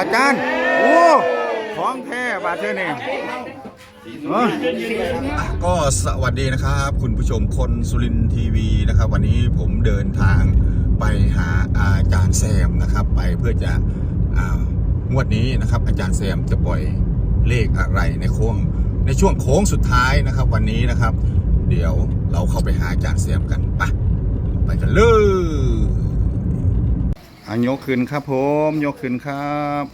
อาจารย์ โอ้ของแท้บาดเทนี่เอ้อก็สวัสดีนะครับ คุณผู้ชมคนสุรินทีวีนะครับ วันนี้ผมเดินทางไปหาอาจารย์แซมนะครับ ไปเพื่อจะงวดนี้นะครับ อาจารย์แซมจะปล่อยเลขอะไรในโค้งในช่วงโค้งสุดท้ายนะครับ วันนี้นะครับ เดี๋ยวเราเข้าไปหาอาจารย์แซมกันไปไปกันเลย อายกขึ้นครับผมยกขึ้นครับ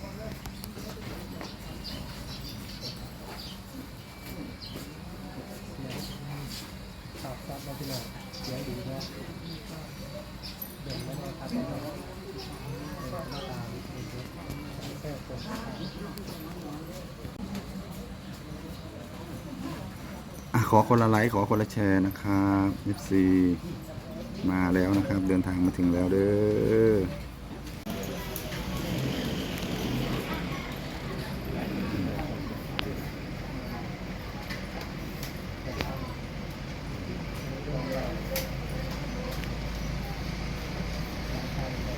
ครับครับมาที่ไหนเสียงดีนะเดินไม่ได้ครับขอคนละไลค์ขอคนละแชร์นะครับ FC มาแล้วนะครับ เดินทางมาถึงแล้วเด้อ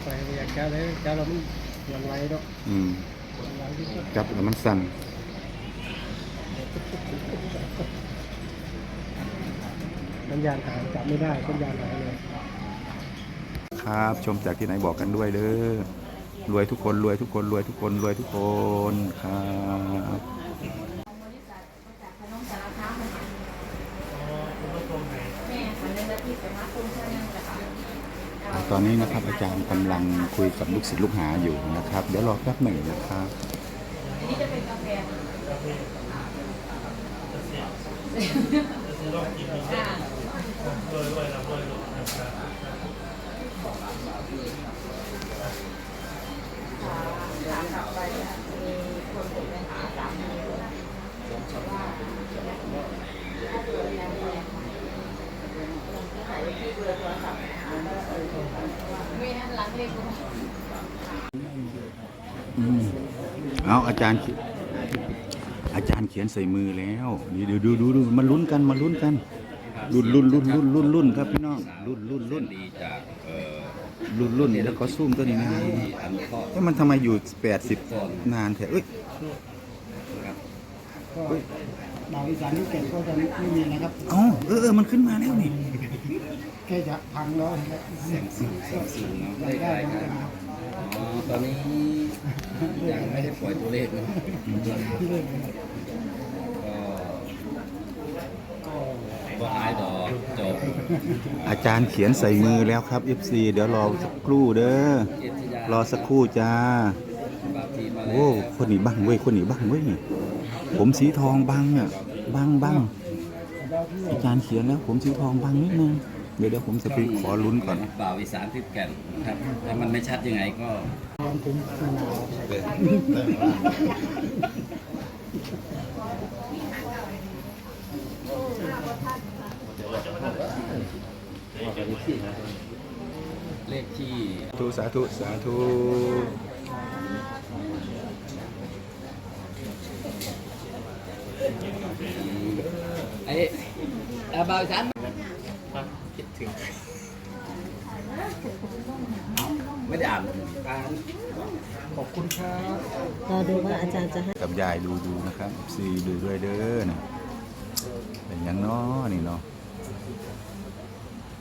ไปอยาก จะเลยจะเราไม่ยังไรดอกอืมยังไรที่สุดจับแล้วมันสั่นสัญญาณหายจับไม่ได้สัญญาณหายเลยครับชมจากที่ไหนบอกกันด้วยเด้อรวยทุกคนรวยทุกคนรวยทุกคนรวยทุกคนครับ แม่ค่ะในนาทีไปมาคุณเท่านั้นแหละค่ะ อะ ตอนนี้นะครับอาจารย์กำลังคุยกับลูกศิษย์ลูกหาอยู่นะครับ เดี๋ยวรอแป๊บหนึ่งนะครับอันนี้จะเป็นกาแฟอ่าถามไปเนี่ยมีคนเป็นปัญหาสามีว่าถ้าเกิดแรง แรงที่เบอร์โทรศัพท์ไม่นั่นรักเลขกูอืมเอาอาจารย์เขียอาจารย์เขียนใส่มือแล้วนี่เดี๋ยวดูดูดูมาลุ้นกันมาลุ้นกันลุ้นลุ้นลุ้นลุ้นลุ้นลุ้นครับพี่น้องลุ้นลุ้นลุ้นดีจากเอ่อรุ่นรุ่นแล้วก็ซูมตัวนี้นะที่อนุเคราะห์เอ้ยมันทำไมอยู่80นานแท้เอ้ย ก็ดาวอีสานที่เก่งก็จะไม่มีนะครับเอ๋อเออเออมันขึ้นมาแล้วนี่แค่จะพังแล้วนะครับแสงสีแสงสีเนาะได้ได้ได้ได้ได้ครับอ๋อตอนนี้ยังไม่ได้ปล่อยตัวเลขเนาะที่เล่นนะครับก็ก็หายดอกจบอาจารย์เขียนใส่มือแล้วครับ FC เดี๋ยวรอสักครู่เด้อเอชยารอสักครู่จ้า บางทีมาแล้โอ้ว คนนี้บังเว้ย คนนี้บังเว้ย ผมสีทองบังอะบังบังดาวที่อาจารย์เขียนแล้ว ผมสีทองบังนิดนึงเดี๋ยวเดี๋ยวผมจะไปขอลุ้นก่อนบ่าวอีสานทิพย์แก่นนะครับถ้ามันไม่ชัดยังไงก็ตอนถึงมะนาวเลขที่ทุสาธุสาธุไอ้ อ่าบ่าวอีสานคิดถึง ไม่ได้อ่านอ่านขอบคุณครับรอดูว่าอาจารย์จะให้กับยายดูดูนะครับ FC ดูด้วยเด้อนะเป็นหยังน้อนี่เนาะ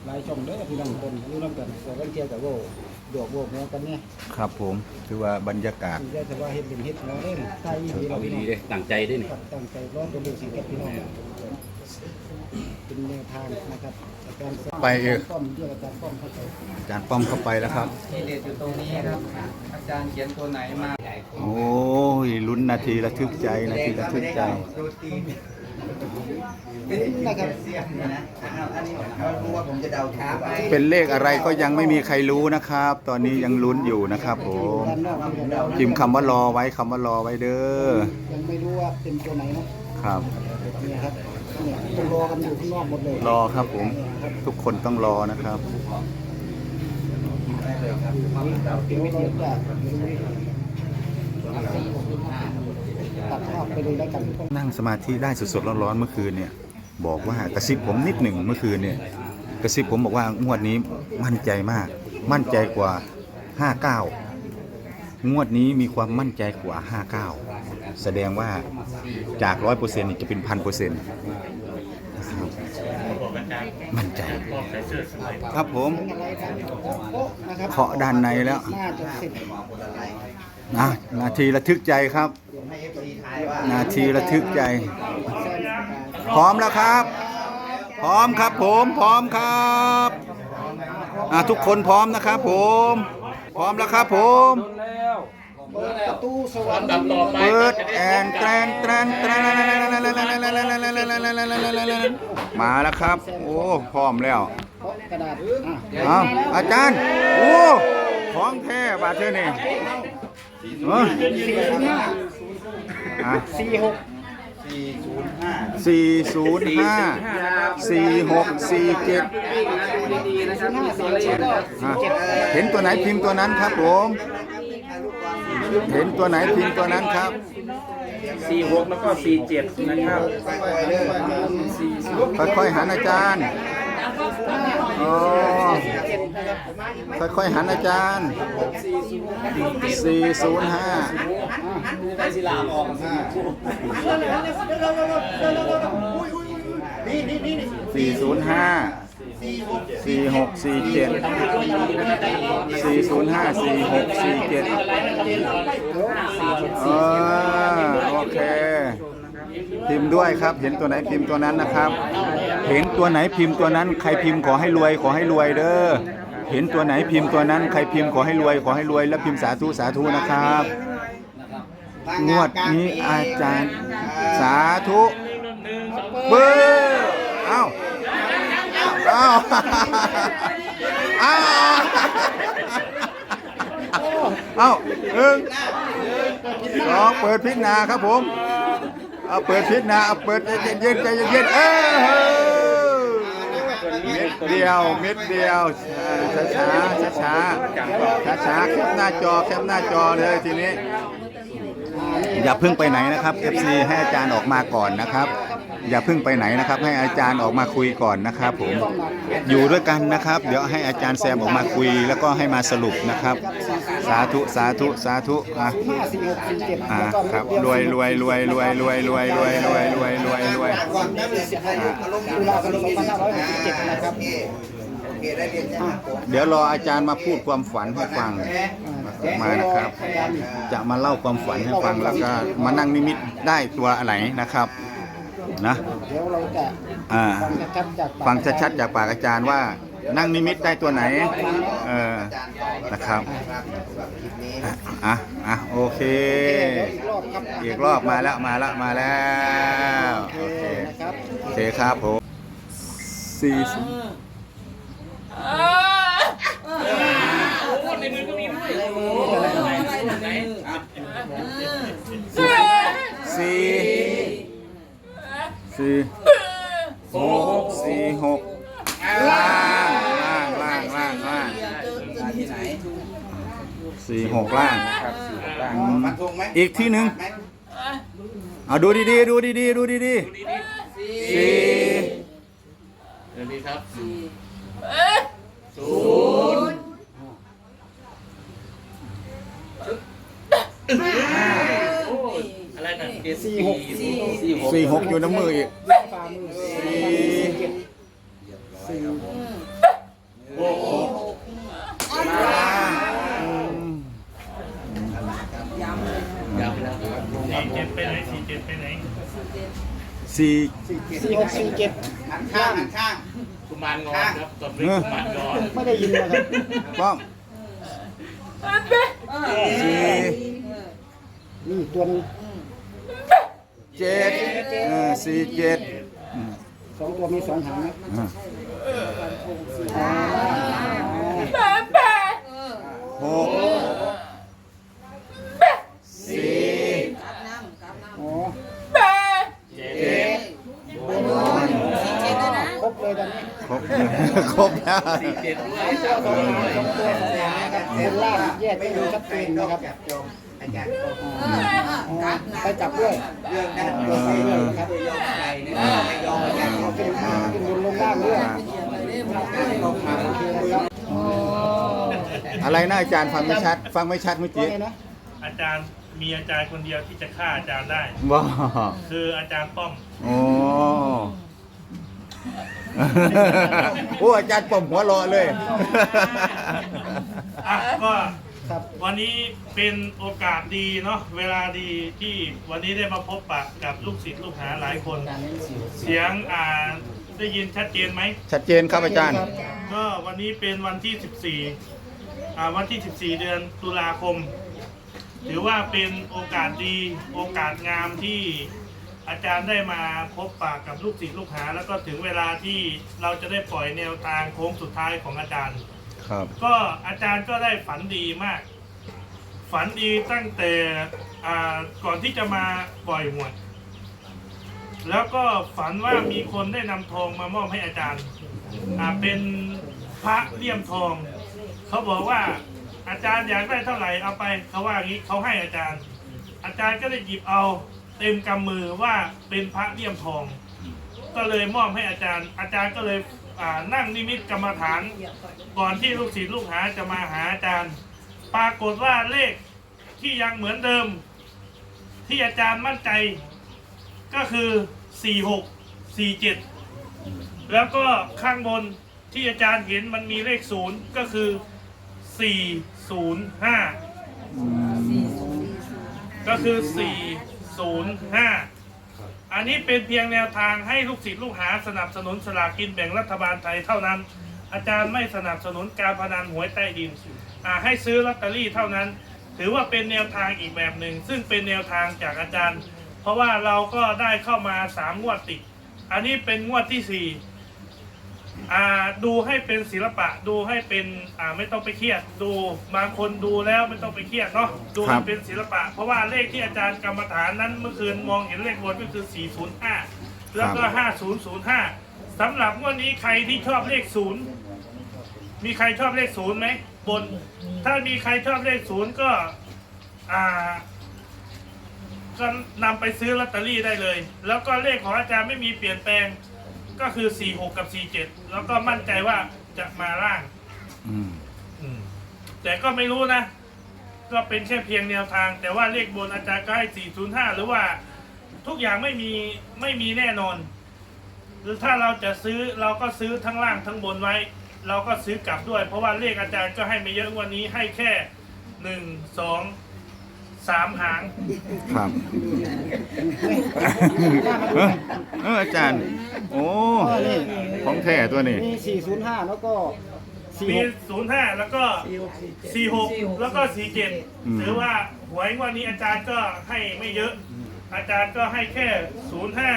ลายช่องเด้อพี่น้องคนรู้น้ำกันแต่กันเกี่ยวกับโว้ดอกโว้แม่กันเนี่ยครับผมถือว่าบรรยากาศที่ได้แต่ว่าเฮ็ดเป็นเฮ็ดเนาะเล่นไทยดีเอาเราพี่น้ดีองๆเลยตั้งใจด้วยนี่ครับตั้งใจร้อนเป็นดูสีกับพี่น้อง เป็นแนวทางนะครับอาจารย์ไปเออ ป้อมเรียกอาจารย์ป้อมเข้าไปอาจารย์ป้อมเข้าไปแล้วครับ ที่เด็ดอยู่ตรงนี้ครับ อาจารย์เขียนตัวไหนมาโอ้ยลุ้นนาทีระทึกใจนาทีระทึกใจ โรตีนะครับเสียงเนี่ยนะอันนี้เรารู้ว่าผมจะเดาถูกไปเป็นเลขอะไรก็ยังไม่มีใครรู้นะครับ ตอนนี้ยังลุ้นอยู่นะครับผมด้านนอกที่เราพิมพ์คำว่ารอไว้คำว่ารอไว้เด้อยังไม่รู้ว่าเป็นตัวไหนเนาะครับ เนี่ยครับ เนี่ยต้องรอกันอยู่ข้างนอกหมดเลยรอครับผมทุกคนต้องรอนะครับเดี๋ยวเราจะตัดภาพไปเลยแล้วกันนั่งสมาธิได้สดๆร้อนๆเมื่อคืนเนี่ย บอกว่ากระซิบผมนิดหนึ่งเมื่อคืนเนี่ยกระซิบผมบอกว่างวดนี้มั่นใจมาก มั่นใจกว่า 59 งวดนี้มีความมั่นใจกว่า 59 แสดงว่าจาก 100%จะเป็น1,000%นะครับ มั่นใจ ครับผมอะไรครับโป๊ะนะครับเคาะด้านในแล้วน่าจะสิบนะนาทีระทึกใจครับให้เอฟซีทายว่านาทีระทึกใจแซนพร้อมแล้วครับ พร้อมครับผมพร้อมครับอะทุกคนพร้อมนะครับผม พร้อมแล้วครับผม เปิดประตูสวรรค์เปิดแอนแตรนแตรนแตรนมาแล้วครับ โอ้พร้อมแล้วกระดาษอะเอาอาจารย์ โอ้ของแท้บาเทนี่เออสี่ศูนย์ห้าสี่หกสี่ศูนย์ห้าสี่หกสี่เจ็ดเจ็ดก็อะเห็นตัวไหนพิมพ์ตัวนั้นครับผม เห็นตัวไหนพิมพ์ตัวนั้นครับ สี่หกแล้วก็สี่เจ็ดนะครับค่อยๆหันอาจารย์อ๋อค่อยๆหันอาจารย์ 405 ได้สิลาออก405 4647 405 4647เออโอเค พิมพ์ด้วยครับ เห็นตัวไหนพิมพ์ตัวนั้นนะครับ เห็นตัวไหนพิมพ์ตัวนั้น ใครพิมพ์ขอให้รวยขอให้รวยเด้อ เห็นตัวไหนพิมพ์ตัวนั้น ใครพิมพ์ขอให้รวยขอให้รวย แล้วพิมพ์สาธุสาธุนะครับ งวดนี้อาจารย์สาธุเบอร์เอ้า อ้าเอ้าเอ้าหนึ่งสองเปิดพิจนาครับผมเอาเปิดพิจนาเอาเปิดใจเย็นใจเย็นเออเม็ดเดียวเม็ดเดียวช้าช้าช้าช้าช้าช้าแคปหน้าจอแคปหน้าจอเลยทีนี้ อย่าเพิ่งไปไหนนะครับ FC ให้อาจารย์ออกมาก่อนนะครับ อย่าเพิ่งไปไหนนะครับ ให้อาจารย์ออกมาคุยก่อนนะครับ ผมอยู่ด้วยกันนะครับ เดี๋ยวให้อาจารย์แซมออกมาคุย แล้วก็ให้มาสรุปนะครับ สาธุสาธุสาธุอะอะครับรวยรวยรวยรวยรวยรวยรวยรวยรวยรวยรวยตุลาคมสองพันห้าร้อยหกสิบเจ็ดนะครับโอเคโอเคได้เรียนใช่ไหมผมเดี๋ยวรออาจารย์มาพูดความฝันให้ฟังมานะครับ จะมาเล่าความฝันให้ฟังแล้วก็มานั่งนิมิตได้ตัวอะไรนะครับ นะเดี๋ยวเราจะอ่าฟังชัดๆจากปากอาจารย์ว่านั่งนิมิตได้ตัวไหน เออ นะครับ อะ อะ โอเค อีกรอบมาแล้ว มาแล้ว มาแล้ว โอเคครับโอเคครับผมสี่สิบสี่ สี่หกสี่หกล่างล่างล่างล่างล่างสี่หกล่างอืมฟันธงไหมอีกที่หนึ่งไหมเอาดูดีๆดูดีๆดูดีๆสี่เดี๋ยวนี้ครับ อะไรนะเจ็ด สี่หกสี่หกสี่หกอยู่น้ำมืออีกฝ่ามือสี่สี่ยาวไปแล้วสี่สี่หกสี่เจ็ดหันข้างข้างกุมารงอนครับตบด้วยกุมารงอนไม่ได้ยินนะครับป้อมสี่นี่ตัวนึง เจ็ดเออสี่เจ็ดอืมสองตัวมีสองหางนะอะอ๋อหกสี่ อ๋อ เจ็ด ครบเลยตอนนี้ ครบครบแล้วเจ็ดด้วยสองตัวสองตัวสองหางนะครับบนล่างแยกไม่ดูชัดเจนนะครับจับจงอาจารย์ไปจับด้วยเรื่องนั้นตัวไปด้วยครับยอมใจเนี่ยไม่ยอมอาจารย์เอาเป็นขึ้นบนลงล่างด้วยอเคนะครับอะไรนะอาจารย์ฟังไม่ชัด ฟังไม่ชัดเมื่อกี้นะอาจารย์มีอาจารย์คนเดียวที่จะฆ่าอาจารย์ได้ว้าคืออาจารย์ป้อมโอ้ โอ้อาจารย์ปมหัวเรอเลย อะก็ครับวันนี้เป็นโอกาสดีเนาะเวลาดีที่วันนี้ได้มาพบปะกับลูกศิษย์ลูกหาหลายคน เสียงอ่าได้ยินชัดเจนไหม ชัดเจนครับอาจารย์ ก็วันนี้เป็นวันที่ 14อ่าวันที่ 14 เดือนตุลาคม ถือว่าเป็นโอกาสดีโอกาสงามที่ อาจารย์ได้มาพบปะกับลูกศิษย์ลูกหา แล้วก็ถึงเวลาที่เราจะได้ปล่อยแนวทางโค้งสุดท้ายของอาจารย์ ครับ ก็อาจารย์ก็ได้ฝันดีมาก ฝันดีตั้งแต่อ่าก่อนที่จะมาปล่อยหวยแล้วก็ฝันว่ามีคนได้นำทองมามอบให้อาจารย์อ่าเป็นพระเลี่ยมทอง เขาบอกว่าอาจารย์อยากได้เท่าไหร่เอาไปเขาว่าอย่างนี้เขาให้อาจารย์ อาจารย์ก็ได้หยิบเอา เต็มกำมือว่าเป็นพระเลี่ยมทอง ก็เลยมอบให้อาจารย์ อาจารย์ก็เลยอ่านั่งนิมิตกรรมฐาน ก่อนที่ลูกศิษย์ลูกหาจะมาหาอาจารย์ ปรากฏว่าเลขที่ยังเหมือนเดิม ที่อาจารย์มั่นใจก็คือ 46 47 แล้วก็ข้างบนที่อาจารย์เห็นมันมีเลขศูนย์ก็คือ 405 ก็คือ 405อันนี้เป็นเพียงแนวทางให้ลูกศิษย์ลูกหาสนับสนุนสลากกินแบ่งรัฐบาลไทยเท่านั้น อาจารย์ไม่สนับสนุนการพนันหวยใต้ดินอ่าให้ซื้อลอตเตอรี่เท่านั้น ถือว่าเป็นแนวทางอีกแบบหนึ่ง ซึ่งเป็นแนวทางจากอาจารย์ เพราะว่าเราก็ได้เข้ามาสามงวดติด อันนี้เป็นงวดที่สี่ อ่าดูให้เป็นศิลปะดูให้เป็นอ่าไม่ต้องไปเครียด ดูบางคนดูแล้วไม่ต้องไปเครียดเนาะดูครัให้บเป็นศิลปะ เพราะว่าเลขที่อาจารย์กรรมฐานนั้นเมื่อคืนมองเห็นเลขบนก็คือ 405 แล้วก็ 5005สำหรับงวดนี้ใครที่ชอบเลขศูนย์มีใครชอบเลขศูนย์ไหมบน ถ้ามีใครชอบเลขศูนย์ก็อ่าก็นำไปซื้อลอตเตอรี่ได้เลย แล้วก็เลขของอาจารย์ไม่มีเปลี่ยนแปลง ก็คือ 46 กับ 47 แล้วก็มั่นใจว่าจะมาล่าง อืมอืม แต่ก็ไม่รู้นะ ก็เป็นแค่เพียงแนวทาง แต่ว่าเลขบนอาจารย์ก็ให้405 หรือว่าทุกอย่างไม่มีไม่มีแน่นอน หรือถ้าเราจะซื้อเราก็ซื้อทั้งล่างทั้งบนไว้ เราก็ซื้อกลับด้วย เพราะว่าเลขอาจารย์ก็ให้ไม่เยอะวันนี้ให้แค่หนึ่งสอง สามหาง ครับเออเอออาจารย์ โอ้ของแท้ตัวนี้ มี405 แล้วก็มี46 ศูนย์ห้าแล้วก็สี่หกแล้วก็สี่เจ็ดอืม ถือว่าหวยงวันนี้อาจารย์ก็ให้ไม่เยอะ อาจารย์ก็ให้แค่ศูนย์ห้า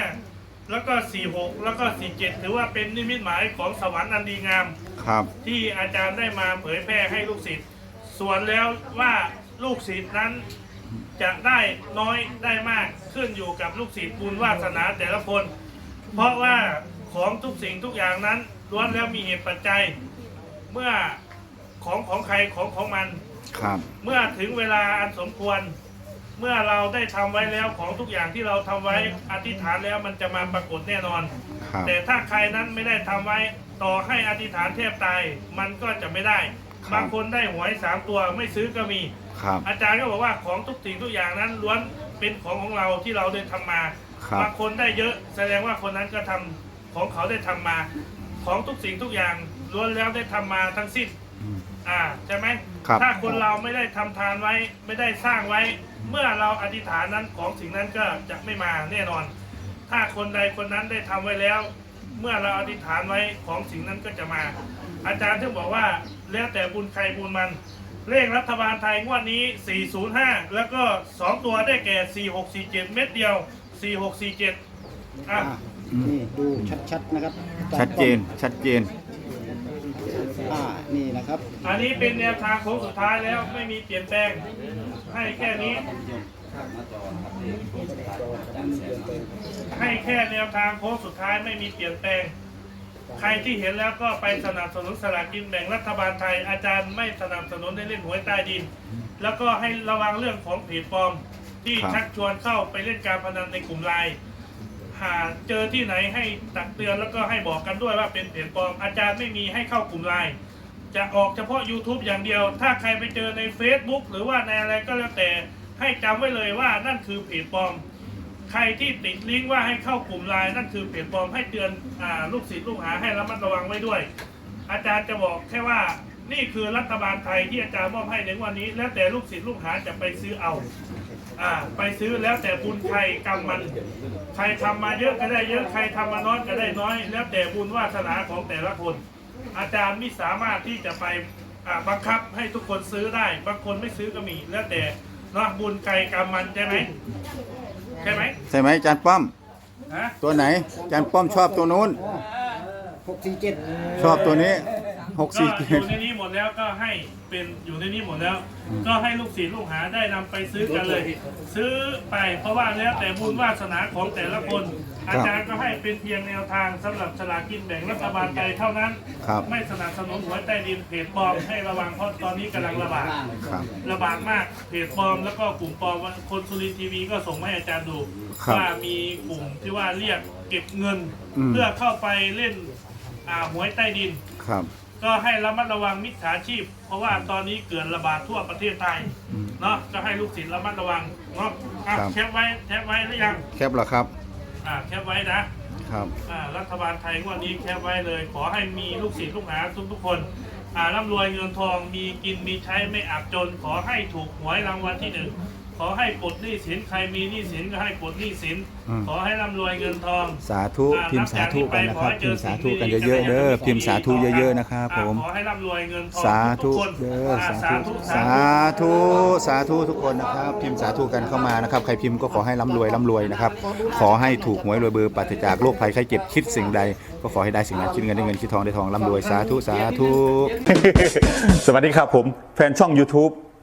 แล้วก็สี่หกแล้วก็สี่เจ็ดถือว่าเป็นนิมิตหมายของสวรรค์อันดีงาม ครับ ที่อาจารย์ได้มาเผยแพร่ให้ลูกศิษย์ส่วนแล้วว่าลูกศิษย์นั้น จะได้น้อยได้มากขึ้นอยู่กับลูกศิษย์บุญวาสนาแต่ละคน เพราะว่าของทุกสิ่งทุกอย่างนั้นล้วนแล้วมีเหตุปัจจัย เมื่อของของใครของของมัน ครับ เมื่อถึงเวลาอันสมควร เมื่อเราได้ทำไว้แล้วของทุกอย่างที่เราทำไว้อธิษฐานแล้วมันจะมาปรากฏแน่นอน ครับ แต่ถ้าใครนั้นไม่ได้ทำไว้ต่อให้อธิษฐานเทพตายมันก็จะไม่ได้ บางคนได้หวยสามตัวไม่ซื้อก็มี ครับ อาจารย์ก็บอกว่าของทุกสิ่งทุกอย่างนั้นล้วนเป็นของของเราที่เราได้ทำมาครับ บางคนได้เยอะแสดงว่าคนนั้นก็ทำของเขาได้ทำมา ของทุกสิ่งทุกอย่างล้วนแล้วได้ทำมาทั้งสิ้น อืม อ่าใช่ไหมครับ ถ้าคนเราไม่ได้ทำทานไว้ไม่ได้สร้างไว้ เมื่อเราอธิษฐานนั้นของสิ่งนั้นก็จะไม่มาแน่นอน ถ้าคนใดคนนั้นได้ทำไว้แล้ว เมื่อเราอธิษฐานไว้ของสิ่งนั้นก็จะมา อาจารย์ถึงบอกว่าแล้วแต่บุญใครบุญมัน เลขรัฐบาลไทยงวดนี้ 405 แล้วก็ 2 ตัวได้แก่ 4647 เม็ดเดียว 4647อะอะ นี่ดูชัดๆนะครับชัดเจน ชัดเจน อ่านี่นะครับ อันนี้เป็นแนวทางโค้งสุดท้ายแล้วไม่มีเปลี่ยนแปลงให้แค่นี้ ให้แค่แนวทางโค้งสุดท้ายไม่มีเปลี่ยนแปลง ใครที่เห็นแล้วก็ไปสนับสนุนสลากกินแบ่งรัฐบาลไทยอาจารย์ไม่สนับสนุนให้เล่นหวยใต้ดิน แล้วก็ให้ระวังเรื่องของเพจปลอมที่ชักชวนเข้าไปเล่นการพนันในกลุ่มไลน์หาเจอที่ไหนให้ตักเตือนแล้วก็ให้บอกกันด้วยว่าเป็นเพจปลอมอาจารย์ไม่มีให้เข้ากลุ่มไลน์จะออกเฉพาะ YouTube อย่างเดียว ถ้าใครไปเจอใน Facebook หรือว่าในอะไรก็แล้วแต่ให้จำไว้เลยว่านั่นคือเพจปลอม ใครที่ติดลิงก์ว่าให้เข้ากลุ่มไลน์นั่นคือเพจปลอมให้เตือนอลูกศิษย์ลูกหาให้ระมัดระวังไว้ด้วย อาจารย์จะบอกแค่ว่านี่คือรัฐบาลไทยที่อาจารย์มอบให้ในวันนี้ แล้วแต่ลูกศิษย์ลูกหาจะไปซื้อเอาอ่าไปซื้อแล้วแต่บุญใครกรรมมัน ใครทำมาเยอะก็ได้เยอะใครทำมาน้อยก็ได้น้อย แล้วแต่บุญวาสนาของแต่ละคน อาจารย์ไม่สามารถที่จะไปบังคับให้ทุกคนซื้อได้ บางคนไม่ซื้อก็มี แล้วแต่เนาะบุญใครกรรมมันใช่ไหม ใช่ไหมใช่ไหมอาจารย์ป้อม ฮะ ตัวไหนอาจารย์ป้อมชอบตัวนู้น หกสี่เจ็ด ชอบตัวนี้ หกก็สี่อเจ็ด ยู่ในนี้หมดแล้วก็ให้เป็นอยู่ในนี้หมดแล้วก็ให้ลูกศิษย์ลูกหาได้นำไปซื้อกันเลย ซื้อไปเพราะว่าแล้วแต่บุญวาสนาของแต่ละคน อาจารย์ก็ให้เป็นเพียงแนวทางสำหรับฉลากกินแบ่งรัฐบาลไทยเท่านั้น ครับ ไม่สนับสนุนหวยใต้ดินเพจปลอมให้ระวังเพราะตอนนี้กำลังระบาด ครับ ระบาดมากเพจปลอมแล้วก็กลุ่มปลอมว่าคนสุรินทร์ทีวีก็ส่งมาให้อาจารย์ดูครับ ว่ามีกลุ่มที่ว่าเรียกเก็บเงินอืมเพื่อเข้าไปเล่นอ่าหวยใต้ดิน ครับ ก็ให้ระมัดระวังมิจฉาชีพ เพราะว่าตอนนี้เกิดระบาดทั่วประเทศไทยอืม เนาะก็ให้ลูกศิษย์ระมัดระวังเนาะอะครับ แคปไว้แคปไว้หรือยังแคปเหรอครับอ่าแคปไว้นะครับ อ่ารัฐบาลไทยงวันนี้แคปไว้เลย ขอให้มีลูกศิษย์ลูกหาทุกทุกๆคนอ่าร่ำรวยเงินทองมีกินมีใช้ไม่อับจน ขอให้ถูกหวยรางวัลที่หนึ่ง ขอให้ปลดหนี้สินใครมีหนี้สินก็ให้ปลดหนี้สิน อืม ขอให้ร่ำรวยเงินทอง สาธุพิมพ์สาธุกันนะครับพิมพ์สาธุกันเยอะๆเด้อพิมพ์สาธุเยอะ ๆนะครับผมขอให้ร่ำรวยเงินทองสาธุทุกๆคนเด้ออ่สาธุ สาธุ สาธุทุกคนนะครับ พิมพ์สาธุกันเข้ามานะครับ ใครพิมพ์ก็ขอให้ร่ำรวยร่ำรวยนะครับ ขอให้ถูกหวยรวยเบอร์ปราศจากโรคภัยไข้เจ็บคิดสิ่งใด ก็ขอให้ได้สิ่งนั้นคิดเงินได้เงินคิดทองได้ทองร่ำรวยสาธุสาธุ สวัสดีครับผม แฟนช่อง YouTube